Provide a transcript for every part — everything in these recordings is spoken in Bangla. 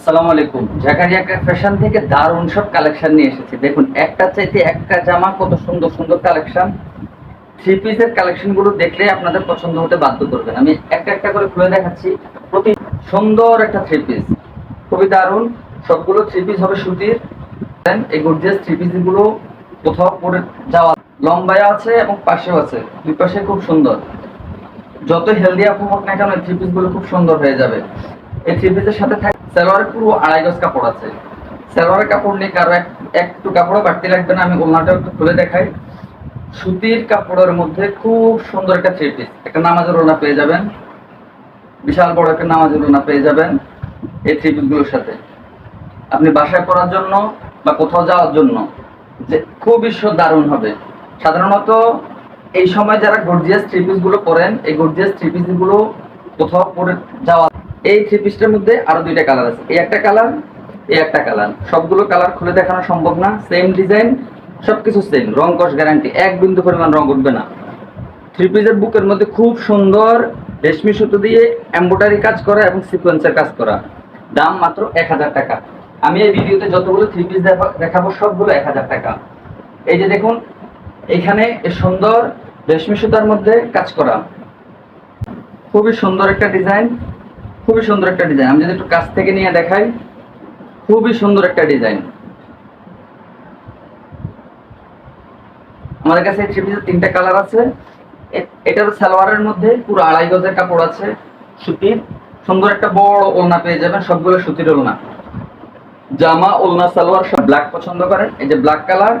আসসালামু আলাইকুম। জাকারিয়া ফ্যাশন থেকে দারুণ সব কালেকশন নিয়ে এসেছি। দেখুন, একটা চাইতে একটা জামা কত সুন্দর সুন্দর কালেকশন থ্রি পিসের কালেকশনগুলো দেখলে আপনাদের পছন্দ হতে বাধ্য করবেন। আমি একটা একটা করে খুলে দেখাচ্ছি। প্রতি সুন্দর একটা থ্রি পিস খুবই সবগুলো থ্রি পিস হবে সুতির। এই গর্জিয়াস থ্রি পিসগুলো কোথাও পরে যাওয়া লম্বায় আছে এবং পাশেও আছে। দুই পাশে খুব সুন্দর। যত হেলদি আপু হোক না কেন থ্রি পিসগুলো খুব সুন্দর হয়ে যাবে। এই থ্রি পিসের সাথে থাকে সালোয়ারের পুরো আড়াই গজ কাপড় আছে। সালোয়ারের কাপড় নিয়ে কারও একটু কাপড়ও বাড়তি লাগবে না, আমি ওলনাটা একটু খুলে দেখাই। সুতির কাপড়ের মধ্যে খুব সুন্দর একটা থ্রি পিস একটা নামাজের ওলনা পেয়ে যাবেন। বিশাল বড় একটা নামাজের ওলনা পেয়ে যাবেন এই থ্রি পিসগুলোর সাথে। আপনি বাসায় পড়ার জন্য বা কোথাও যাওয়ার জন্য যে খুবই দারুণ হবে। সাধারণত এই সময় যারা গর্জিয়াস থ্রি পিসগুলো পরেন, এই গর্জিয়াস থ্রি পিসগুলো কোথাও পরে যাওয়া এই থ্রি পিসটার মধ্যে আরও দুইটা কালার আছে। এই একটা কালার এই একটা কালার সবগুলো কালার খুলে দেখানো সম্ভব না। সেম ডিজাইন সবকিছু সেম রং কস গ্যারান্টি এক বিন্দু পরিমাণ রং উঠবে না। থ্রি পিসের বুকের মধ্যে খুব সুন্দর রেশমি সুতো দিয়ে এম্ব্রয়ডারি কাজ করা এবং সিকোয়েন্সের কাজ করা। দাম মাত্র এক হাজার টাকা। আমি এই ভিডিওতে যতগুলো থ্রি পিস দেখাবো সবগুলো এক হাজার টাকা। এই যে দেখুন, এখানে সুন্দর রেশমি সুতার মধ্যে কাজ করা। খুবই সুন্দর একটা ডিজাইন খুবই সুন্দর একটা ডিজাইন আমি যদি একটু কাছ থেকে নিয়ে দেখাই, খুবই সুন্দর একটা ডিজাইন আমাদের কাছে থ্রি পিসের তিনটা কালার আছে। এ- এটার সালোয়ারের মধ্যে পুরো আড়াই গজের কাপড় আছে, সুতির। সুন্দর একটা বড় ওলনা পেয়ে যাবেন, সবগুলো সুতির ওলনা। জামা, ওলনা, সালোয়ার সব ব্ল্যাক পছন্দ করেন এই যে ব্ল্যাক কালার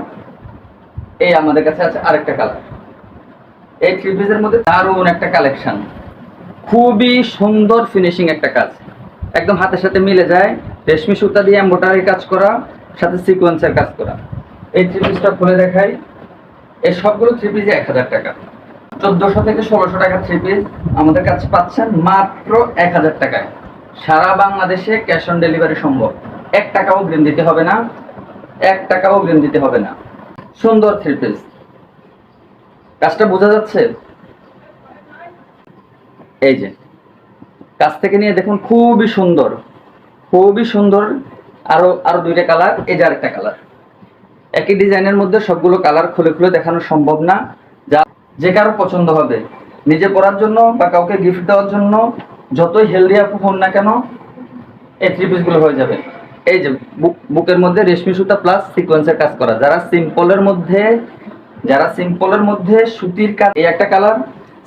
এই আমাদের কাছে আছে আরেকটা কালার এই থ্রি পিসের মধ্যে দারুণ একটা কালেকশন খুবই সুন্দর ফিনিশিং একটা কাজ। একদম হাতের সাথে মিলে যায়, রেশমি সুতা দিয়ে এম্বোটারি কাজ করা, সাথে সিকোয়েন্সের কাজ করা। এই থ্রি পিসটা খুলে দেখাই। এই সবগুলো থ্রি পিসে এক হাজার টাকা। চোদ্দশো থেকে ষোলোশো টাকা থ্রি পিস আমাদের কাছে পাচ্ছেন মাত্র এক হাজার টাকায়। সারা বাংলাদেশে ক্যাশ অন ডেলিভারি সম্ভব। এক টাকাও অগ্রিম দিতে হবে না। এক টাকাও অগ্রিম দিতে হবে না। সুন্দর থ্রি পিস কাজটা বোঝা যাচ্ছে? এই যে, কাছ থেকে নিয়ে দেখুন খুবই সুন্দর খুবই সুন্দর, আরও আরও দুইটা কালার, এই যে আরেকটা কালার। একই ডিজাইনের মধ্যে সবগুলো কালার খুলে খুলে দেখানো সম্ভব না। যা, যে কারও পছন্দ হবে। নিজে পরার জন্য বা কাউকে গিফট দেওয়ার জন্য যতই হেলদি আপু হন না কেন, এই থ্রি পিসগুলো হয়ে যাবে। এই যে বুক বুকের মধ্যে রেশমি সুতা প্লাস সিকোয়েন্সের কাজ করা। যারা সিম্পলের মধ্যে, যারা সিম্পলের মধ্যে সুতির কাজ, এই একটা কালার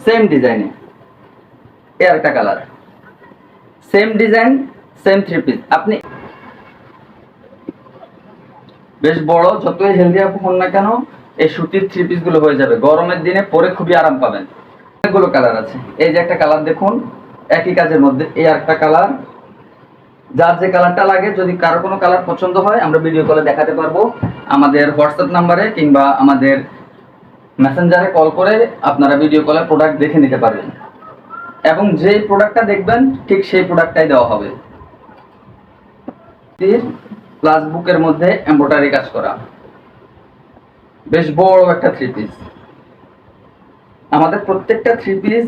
সেম ডিজাইনে এই আরেকটা colour same design same three piece আপনি বেশ বড়, যতই হেলদি হন না কেন, এই সুতির থ্রি পিস হয়ে যাবে। গরমের দিনে পরে খুবই আরাম পাবেন। অনেকগুলো কালার আছে। এই যে একটা কালার দেখুন, একই কাজের মধ্যে এই একটা কালার যার যে কালারটা লাগে, যদি কারও কোনো কালার পছন্দ হয়, আমরা ভিডিও কলে দেখাতে পারব। আমাদের হোয়াটসঅ্যাপ নাম্বারে কিংবা আমাদের মেসেঞ্জারে কল করে আপনারা ভিডিও কলে প্রোডাক্ট দেখে নিতে পারবেন। এবং যেই প্রোডাক্টটা দেখবেন, ঠিক সেই প্রোডাক্টটাই দেওয়া হবে। প্লাস বুকের মধ্যে এমব্রয়ডারি কাজ করা। বেশ বড় একটা থ্রি পিস আমাদের প্রত্যেকটা থ্রি পিস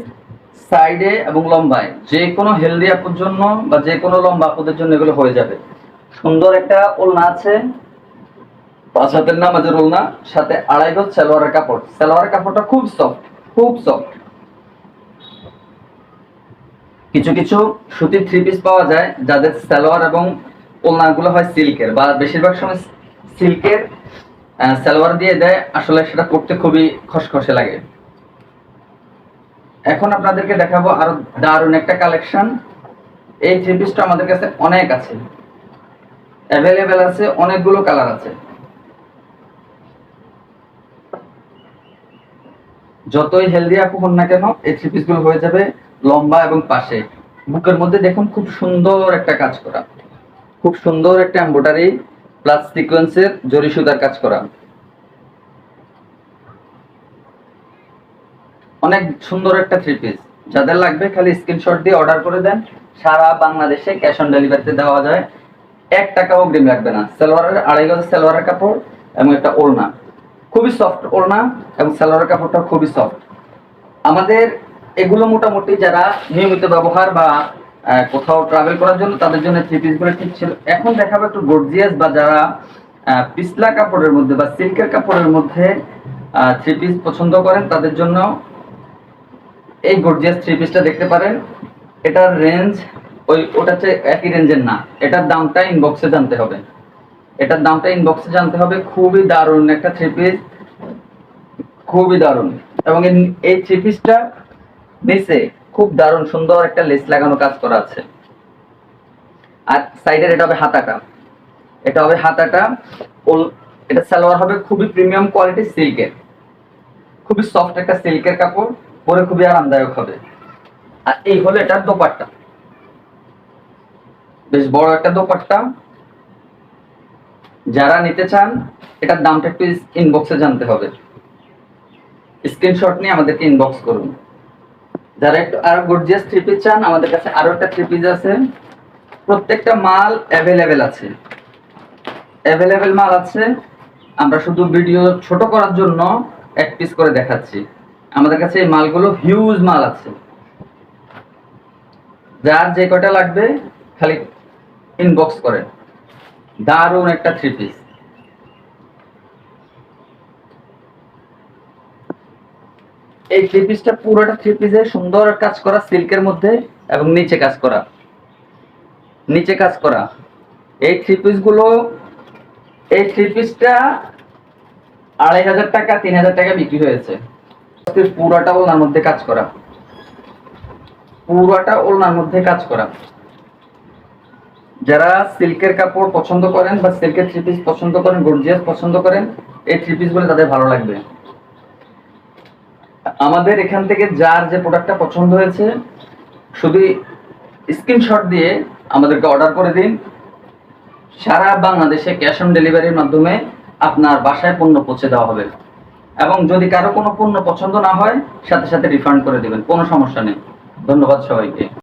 সাইডে এবং লম্বায়, যে কোনো হেলদি আপুর জন্য বা যে কোনো লম্বা আপুদের জন্য এগুলো হয়ে যাবে। সুন্দর একটা ওলনা আছে। পাঁচ হাতের নামাজের ওলনা, সাথে আড়াই গজ সালোয়ারের কাপড়। সালোয়ারের কাপড়টা খুব সফট খুব সফট কিছু কিছু সুতির থ্রি পিস পাওয়া যায়, যাদের সালোয়ার এবং ওলনাগুলো হয় সিল্কের বা বেশিরভাগ সময় সিল্কের সালোয়ার দিয়ে দেয়, আসলে সেটা পড়তে খুবই খসখসে লাগে। এখন আপনাদেরকে দেখাবো আরও দারুণ একটা কালেকশন। এই থ্রি পিসটা আমাদের কাছে অনেক আছে। অ্যাভেলেবেল আছে, অনেকগুলো কালার আছে। যতই হেলদি আপু হন না কেন, এই থ্রি পিসগুলো হয়ে যাবে। লম্বা এবং পাশে। বুকের মধ্যে দেখুন খুব সুন্দর একটা কাজ করা। খুব সুন্দর একটা এম্ব্রয়ডারি প্লাস সিকোয়েন্সের জরি সুতার কাজ করা। অনেক সুন্দর একটা থ্রি পিস যাদের লাগবে খালি স্ক্রিনশট দিয়ে অর্ডার করে দেন। সারা বাংলাদেশে ক্যাশ অন ডেলিভারিতে দেওয়া যায়। এক টাকাও অগ্রিম লাগবে না। সালোয়ারের আড়াই গজ সালোয়ারের কাপড় এবং একটা ওড়না। খুবই সফট ওড়না এবং সালোয়ারের কাপড়টা খুবই সফট আমাদের এগুলো মোটামুটি যারা নিয়মিত ব্যবহার বা কোথাও ট্রাভেল করার জন্য তাদের জন্য থ্রি পিসগুলো ঠিক ছিল। এখন দেখাবো একটু গর্জিয়াস বা যারা পিছলা কাপড়ের মধ্যে বা সিল্কের কাপড়ের মধ্যে থ্রি পিস পছন্দ করেন, তাদের জন্য এই গর্জিয়াস থ্রি পিসটা দেখতে পারেন। এটার রেঞ্জ ওই, ওটা হচ্ছে একই রেঞ্জের না। এটার দামটা ইনবক্সে জানতে হবে। এটার দামটা ইনবক্সে জানতে হবে, খুবই দারুণ একটা থ্রি পিস খুবই দারুণ। এবং এই থ্রি পিসটা নিচে খুব দারুণ সুন্দর একটা লেস লাগানো কাজ করা আছে। আর সাইডের এটা হবে হাতাটা। এটা হবে হাতাটা। এটা সালোয়ার হবে খুবই প্রিমিয়াম কোয়ালিটি সিল্কের। খুবই সফট একটা সিল্কের কাপড়, পরে খুবই আরামদায়ক হবে। আর এই হলো এটার দোপাট্টা। বেশ বড় একটা দোপাট্টা। যারা নিতে চান, এটার দামটা একটু ইনবক্সে জানতে হবে। স্ক্রিনশট নিয়ে আমাদেরকে ইনবক্স করুন। যারা একটু আরও গর্জিয়াস থ্রি পিস চান, আমাদের কাছে আরও একটা থ্রি পিস আছে প্রত্যেকটা মাল অ্যাভেলেবেল আছে। অ্যাভেলেবেল মাল আছে। আমরা শুধু ভিডিও ছোট করার জন্য এক পিস করে দেখাচ্ছি। আমাদের কাছে এই মালগুলো হিউজ মাল আছে। যার যে কয়টা লাগবে, খালি ইনবক্স করেন দারুণ একটা থ্রি পিস এই থ্রি পিসটা পুরোটা থ্রি পিসে সুন্দর কাজ করা সিল্কের মধ্যে এবং নিচে কাজ করা। নিচে কাজ করা। এই থ্রি পিসগুলো, এই থ্রি পিসটা আড়াই হাজার টাকা, তিন হাজার টাকা বিক্রি হয়েছে। পুরোটা ওনার মধ্যে কাজ করা। পুরোটা ওনার মধ্যে কাজ করা। যারা সিল্কের কাপড় পছন্দ করেন বা সিল্কের থ্রি পিস পছন্দ করেন, গর্জিয়াস পছন্দ করেন, এই থ্রি পিসগুলো তাদের ভালো লাগবে। আমাদের এখান থেকে যার যে প্রোডাক্টটা পছন্দ হয়েছে, শুধু স্ক্রিনশট দিয়ে আমাদেরকে অর্ডার করে দিন। সারা বাংলাদেশে ক্যাশ অন ডেলিভারির মাধ্যমে আপনার বাসায় পণ্য পৌঁছে দেওয়া হবে। এবং যদি কারও কোনো পণ্য পছন্দ না হয়, সাথে সাথে রিফান্ড করে দেবেন। কোনো সমস্যা নেই। ধন্যবাদ সবাইকে।